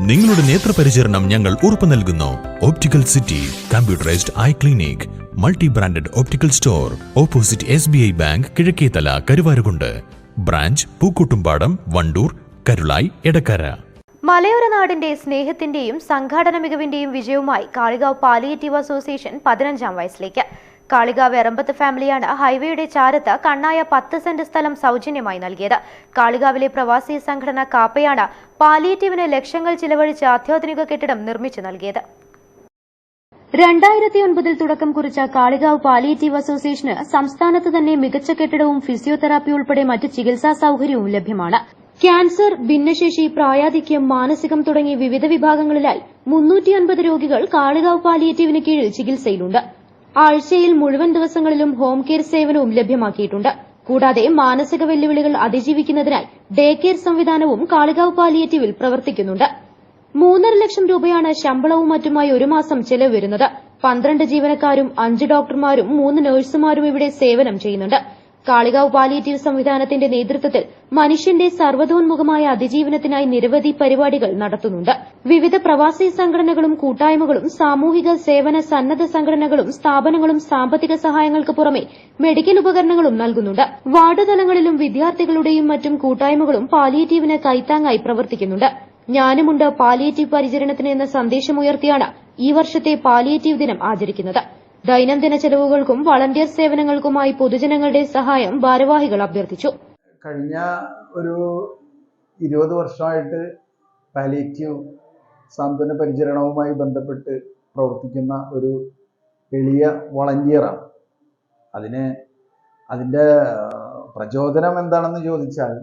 നിങ്ങളുടെ നേത്രപരിചരണം ഞങ്ങൾ ഉറപ്പു നൽകുന്നു. Optical city computerised eye clinic multi branded optical store opposite S B I bank Kizhakkethala Karuvarakundu branch Pookkottumpadam Wandoor Karulai Edakkara മലയോര നാടിന്റെ സ്നേഹത്തിന്റെയും സംഘാടന മികവിന്റെയും വിജയവുമായി കാളികാവ് പാലിയേറ്റീവ് അസോസിയേഷൻ പതിനഞ്ചാം വയസ്സിലേക്ക്. കാളികാവ് എറമ്പത്ത് ഫാമിലിയാണ് ഹൈവേയുടെ ചാരത്ത് കണ്ണായ പത്ത് സെന്റ് സ്ഥലം സൗജന്യമായി നൽകിയത്. കാളികാവിലെ പ്രവാസി സംഘടന കാപ്പയാണ് പാലിയേറ്റീവിന് ലക്ഷങ്ങൾ ചിലവഴിച്ച് അത്യാധുനിക കെട്ടിടം നിർമ്മിച്ചു നൽകിയത്. രണ്ടായിരത്തി ഒൻപതിൽ തുടക്കം കുറിച്ച കാളികാവ് പാലിയേറ്റീവ് അസോസിയേഷന് സംസ്ഥാനത്ത് തന്നെ മികച്ച കെട്ടിടവും ഫിസിയോതെറാപ്പി ഉൾപ്പെടെ മറ്റ് ചികിത്സാ സൌകര്യവും ലഭ്യമാണ്. ക്യാൻസർ ഭിന്നശേഷി പ്രായാധിക്യം മാനസികം തുടങ്ങി വിവിധ വിഭാഗങ്ങളിലായി മുന്നൂറ്റി അൻപത് രോഗികൾ കാളികാവ് പാലിയേറ്റീവിന് കീഴിൽ ചികിത്സയിലുണ്ട്. ആഴ്ചയിൽ മുഴുവൻ ദിവസങ്ങളിലും ഹോം കെയർ സേവനവും ലഭ്യമാക്കിയിട്ടുണ്ട്. കൂടാതെ മാനസിക വെല്ലുവിളികൾ അതിജീവിക്കുന്നതിനായി ഡേ കെയർ സംവിധാനവും കാളികാവ് പാലിയേറ്റീവിൽ പ്രവർത്തിക്കുന്നുണ്ട്. മൂന്നര ലക്ഷം രൂപയാണ് ശമ്പളവും മറ്റുമായി ഒരു മാസം ചെലവ് വരുന്നത്. പന്ത്രണ്ട് ജീവനക്കാരും അഞ്ച് ഡോക്ടർമാരും മൂന്ന് നഴ്സുമാരും ഇവിടെ സേവനം ചെയ്യുന്നുണ്ട്. കാളികാവ് പാലിയേറ്റീവ് സംവിധാനത്തിന്റെ നേതൃത്വത്തിൽ മനുഷ്യന്റെ സർവതോന്മുഖമായ അതിജീവനത്തിനായി നിരവധി പരിപാടികൾ നടത്തുന്നുണ്ട്. വിവിധ പ്രവാസി സംഘടനകളും കൂട്ടായ്മകളും സാമൂഹിക സേവന സന്നദ്ധ സംഘടനകളും സ്ഥാപനങ്ങളും സാമ്പത്തിക സഹായങ്ങൾക്ക് പുറമെ മെഡിക്കൽ ഉപകരണങ്ങളും നൽകുന്നുണ്ട്. വാർഡ് തലങ്ങളിലും വിദ്യാർത്ഥികളുടെയും മറ്റും കൂട്ടായ്മകളും പാലിയേറ്റീവിന് കൈത്താങ്ങായി പ്രവർത്തിക്കുന്നുണ്ട്. ഞാനുമുണ്ട് പാലിയേറ്റീവ് പരിചരണത്തിന് എന്ന സന്ദേശമുയർത്തിയാണ് ഈ വർഷത്തെ പാലിയേറ്റീവ് ദിനം ആചരിക്കുന്നത്. ദൈനംദിന ചെലവുകൾക്കും വളണ്ടിയർ സേവനങ്ങൾക്കുമായി പൊതുജനങ്ങളുടെ സഹായം ഭാരവാഹികൾ അഭ്യർത്ഥിച്ചു. കഴിഞ്ഞ ഒരു ഇരുപത് വർഷമായിട്ട് പാലിയേറ്റീവ് സാന്ത്വന പരിചരണവുമായി ബന്ധപ്പെട്ട് പ്രവർത്തിക്കുന്ന ഒരു എളിയ വളണ്ടിയറാണ് അതിന് അതിന്റെ പ്രചോദനം എന്താണെന്ന് ചോദിച്ചാൽ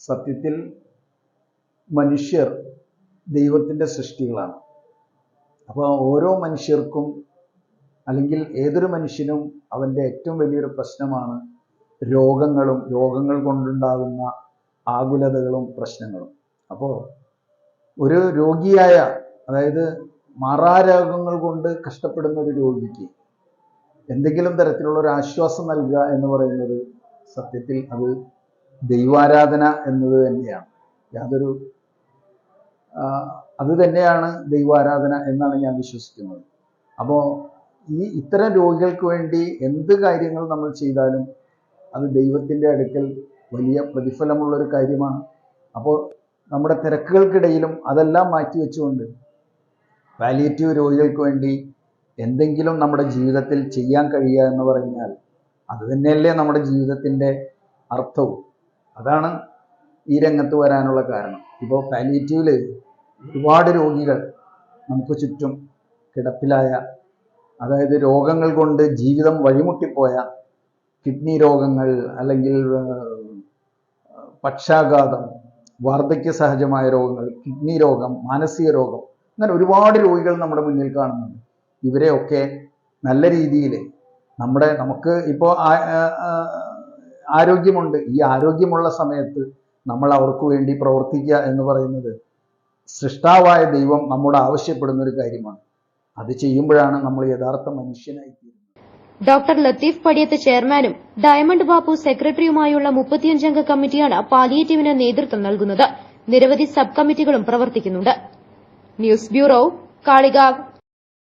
സത്യത്തിൽ മനുഷ്യർ ദൈവത്തിന്റെ സൃഷ്ടികളാണ്. അപ്പോൾ ഓരോ മനുഷ്യർക്കും അല്ലെങ്കിൽ ഏതൊരു മനുഷ്യനും അവന്റെ ഏറ്റവും വലിയൊരു പ്രശ്നമാണ് രോഗങ്ങളും രോഗങ്ങൾ കൊണ്ടുണ്ടാകുന്ന ആകുലതകളും പ്രശ്നങ്ങളും. അപ്പോൾ ഒരു രോഗിയായ അതായത് മാറാരോഗങ്ങൾ കൊണ്ട് കഷ്ടപ്പെടുന്ന ഒരു രോഗിക്ക് എന്തെങ്കിലും തരത്തിലുള്ള ഒരു ആശ്വാസം നൽകുക എന്ന് പറയുന്നത് സത്യത്തിൽ അത് ദൈവാരാധന എന്നത് തന്നെയാണ്. യാതൊരു അത് തന്നെയാണ് ദൈവാരാധന എന്നാണ് ഞാൻ വിശ്വസിക്കുന്നത്. അപ്പോൾ ഈ ഇത്തരം രോഗികൾക്ക് വേണ്ടി എന്ത് കാര്യങ്ങൾ നമ്മൾ ചെയ്താലും അത് ദൈവത്തിന്റെ അടുക്കൽ വലിയ പ്രതിഫലമുള്ളൊരു കാര്യമാണ്. അപ്പോൾ നമ്മുടെ തിരക്കുകൾക്കിടയിലും അതെല്ലാം മാറ്റി വെച്ചുകൊണ്ട് പാലിയേറ്റീവ് രോഗികൾക്ക് വേണ്ടി എന്തെങ്കിലും നമ്മുടെ ജീവിതത്തിൽ ചെയ്യാൻ കഴിയുക എന്ന് പറഞ്ഞാൽ അത് തന്നെയല്ലേ നമ്മുടെ ജീവിതത്തിന്റെ അർത്ഥവും. അതാണ് ഈ രംഗത്ത് വരാനുള്ള കാരണം. ഇപ്പോൾ പാലിയേറ്റീവിൽ ഒരുപാട് രോഗികൾ നമുക്ക് ചുറ്റും കിടപ്പിലായ അതായത് രോഗങ്ങൾ കൊണ്ട് ജീവിതം വഴിമുട്ടിപ്പോയ കിഡ്നി രോഗങ്ങൾ അല്ലെങ്കിൽ പക്ഷാഘാതം വാർദ്ധക്യ സഹജമായ രോഗങ്ങൾ കിഡ്നി രോഗം മാനസിക രോഗം അങ്ങനെ ഒരുപാട് രോഗികൾ നമ്മുടെ മുന്നിൽ കാണുന്നുണ്ട്. ഇവരെയൊക്കെ നല്ല രീതിയിൽ നമ്മുടെ നമുക്ക് ഇപ്പോൾ ആരോഗ്യമുണ്ട്. ഈ ആരോഗ്യമുള്ള സമയത്ത് നമ്മൾ അവർക്ക് വേണ്ടി പ്രവർത്തിക്കുക എന്ന് പറയുന്നത് സൃഷ്ടാവായ ദൈവം നമ്മോട് ആവശ്യപ്പെടുന്ന ഒരു കാര്യമാണ്. അത് ചെയ്യുമ്പോഴാണ് നമ്മൾ യഥാർത്ഥ മനുഷ്യനായി തീരുന്നത്. ഡോക്ടർ ലത്തീഫ് പടിയത്ത് ചെയർമാനും ഡയമണ്ട് ബാബു സെക്രട്ടറിയുമായുള്ള മുപ്പത്തിയഞ്ചംഗ കമ്മിറ്റിയാണ് പാലിയേറ്റീവിന് നേതൃത്വം നൽകുന്നത്. നിരവധി സബ് കമ്മിറ്റികളും പ്രവർത്തിക്കുന്നുണ്ട്. News bureau Kalikavu.